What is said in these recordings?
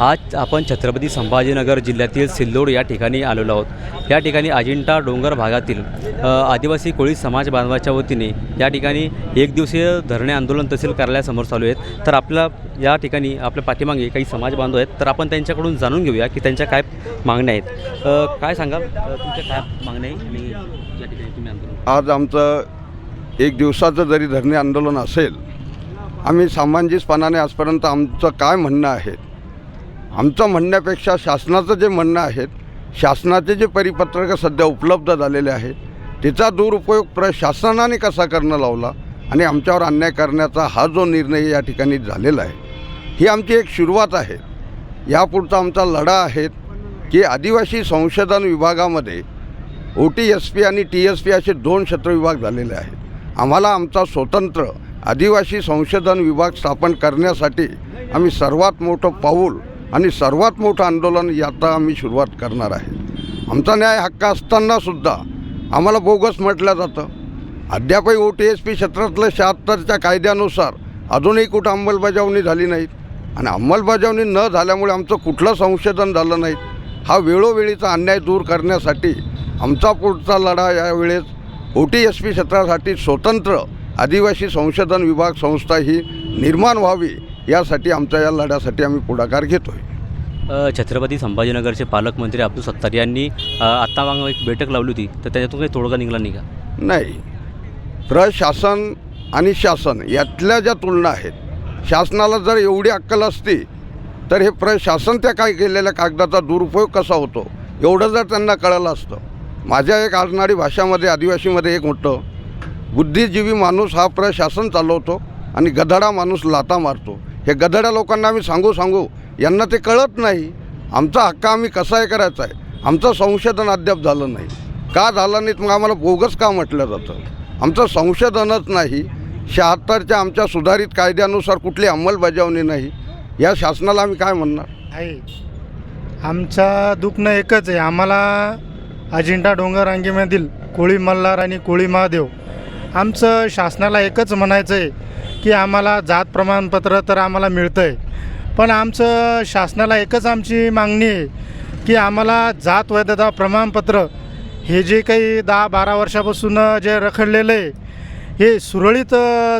आज आपण छत्रपती संभाजीनगर जिल्ह्यातील सिल्लोड या ठिकाणी आलेलो आहोत. या ठिकाणी अजिंठा डोंगर भागातील आदिवासी कोळी समाज बांधवाच्या वतीने या ठिकाणी एक दिवसीय धरणे आंदोलन तहसील कार्यालयासमोर चालू आहेत. तर आपल्या या ठिकाणी आपल्या पाठीमागे काही समाज बांधव आहेत. तर आपण त्यांच्याकडून जाणून घेऊया की त्यांच्या काय मागण्या आहेत. काय सांगाल तुमच्या काय मागण्या आहे आणि या ठिकाणी तुम्ही आंदोलन आज आमचं एक दिवसाचं जरी धरणे आंदोलन असेल आम्ही सामंजस्यपणाने आजपर्यंत आमचं काय म्हणणं आहे आमचं म्हणण्यापेक्षा शासनाचं जे म्हणणं आहे शासनाचे जे परिपत्रक सध्या उपलब्ध झालेले आहेत त्याचा दुरुपयोग प्रशासनाने कसा करणं लावला आणि आमच्यावर अन्याय करण्याचा हा जो निर्णय या ठिकाणी झालेला आहे ही आमची एक सुरुवात आहे. यापुढचा आमचा लढा आहे की आदिवासी संशोधन विभागामध्ये ओ टी एस पी आणि टी एस पी असे दोन क्षेत्र विभाग झालेले आहेत. आम्हाला आमचा स्वतंत्र आदिवासी संशोधन विभाग स्थापन करण्यासाठी आम्ही सर्वात मोठं पाऊल आणि सर्वात मोठं आंदोलन याचा आम्ही सुरुवात करणार आहे. आमचा न्याय हक्क असतानासुद्धा आम्हाला बोगस म्हटलं जातं. अद्यापही ओ टी एस पी क्षेत्रातलं शहात्तरच्या कायद्यानुसार अजूनही कुठं अंमलबजावणी झाली नाहीत. आणि अंमलबजावणी न झाल्यामुळे आमचं कुठलं संशोधन झालं नाही हा वेळोवेळीचा अन्याय दूर करण्यासाठी आमचा पुढचा लढा यावेळेस ओ टी एस पी क्षेत्रासाठी स्वतंत्र आदिवासी संशोधन विभाग संस्था ही निर्माण व्हावी यासाठी आमच्या या लढ्यासाठी आम्ही पुढाकार घेतो आहे छत्रपती संभाजीनगरचे पालकमंत्री अब्दुल सत्तार यांनी आत्ता मागं एक बैठक लावली होती तर त्याच्यातून काही तोडगा निघाला नाही का? नाही. प्रशासन आणि शासन यातल्या ज्या तुलना आहेत शासनाला जर एवढी अक्कल असती तर हे प्रशासन त्या काय केलेल्या कागदाचा दुरुपयोग कसा होतो एवढं जर त्यांना कळलं असतं. माझ्या एक आजनाडी भाषामध्ये आदिवासीमध्ये एक होतं बुद्धिजीवी माणूस हा प्रशासन चालवतो आणि गधडा माणूस लाता मारतो. हे गधड्या लोकांना आम्ही सांगू सांगू यांना ते कळत नाही आमचा हक्क आम्ही कसा हे करायचा आहे. आमचं संशोधन अद्याप झालं नाही. का झालं नाही? मग आम्हाला बोगस का म्हटलं जातं? आमचं संशोधनच नाही. शहात्तरच्या आमच्या सुधारित कायद्यानुसार कुठली अंमलबजावणी नाही. या शासनाला आम्ही काय म्हणणार? आहे आमचा दुखणं एकच आहे. आम्हाला अजिंठा डोंगर रांगेमधील कोळी मल्हार आणि कोळी महादेव आमचं शासनाला एकच म्हणायचं आहे की आम्हाला जात प्रमाणपत्र तर आम्हाला मिळतं आहे पण आमचं शासनाला एकच आमची मागणी आहे की आम्हाला जात वैधता प्रमाणपत्र हे जे काही दहा बारा वर्षापासून जे रखडलेलं आहे हे सुरळीत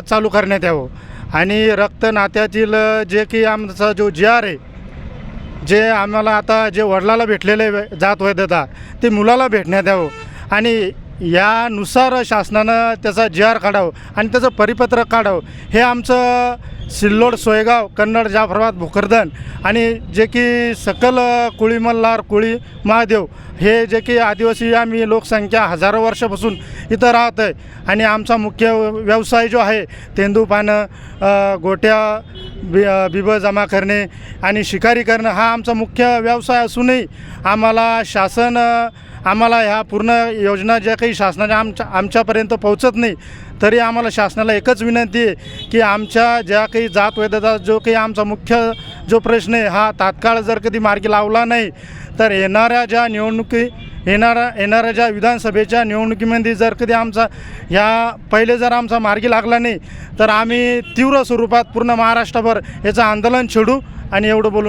चालू करण्यात यावं. आणि रक्त नात्यातील जे की आमचा जो जी आर आहे जे आम्हाला आता जे वडिलाला भेटलेले आहे जात वैधता ते मुलाला भेटण्यात यावं. आणि यानुसार शासनानं त्याचा जी आर काढावं आणि त्याचं परिपत्रक काढावं. हे आमचं सिल्लोड सोयगाव कन्नड जाफराबाद भोकरदन आणि जे की सकल कुळी मल्हार कुळी महादेव हे जे की आदिवासी आम्ही लोकसंख्या हजारो वर्षापासून इथं राहत आहे. आणि आमचा मुख्य व्यवसाय जो आहे तेंदू पानं गोट्या बि बिबं जमा करणे आणि शिकारी करणं हा आमचा मुख्य व्यवसाय असूनही आम्हाला शासन आम्हाला ह्या पूर्ण योजना ज्या काही शासनाच्या आमच्या आमच्यापर्यंत पोहोचत नाही तरी आम्हाला शासनाला एकच विनंती आहे की आमच्या ज्या काही जात वैधता जो काही आमचा मुख्य जो प्रश्न आहे हा तात्काळ जर कधी मार्गी लावला नाही तर येणाऱ्या ज्या निवडणुकी येणाऱ्या येणाऱ्या ज्या विधानसभेच्या निवडणुकीमध्ये जर कधी आमचा ह्या पहिले जर आमचा मार्गी लागला नाही तर आम्ही तीव्र स्वरूपात पूर्ण महाराष्ट्रभर याचं आंदोलन छेडू आणि एवढं बोलून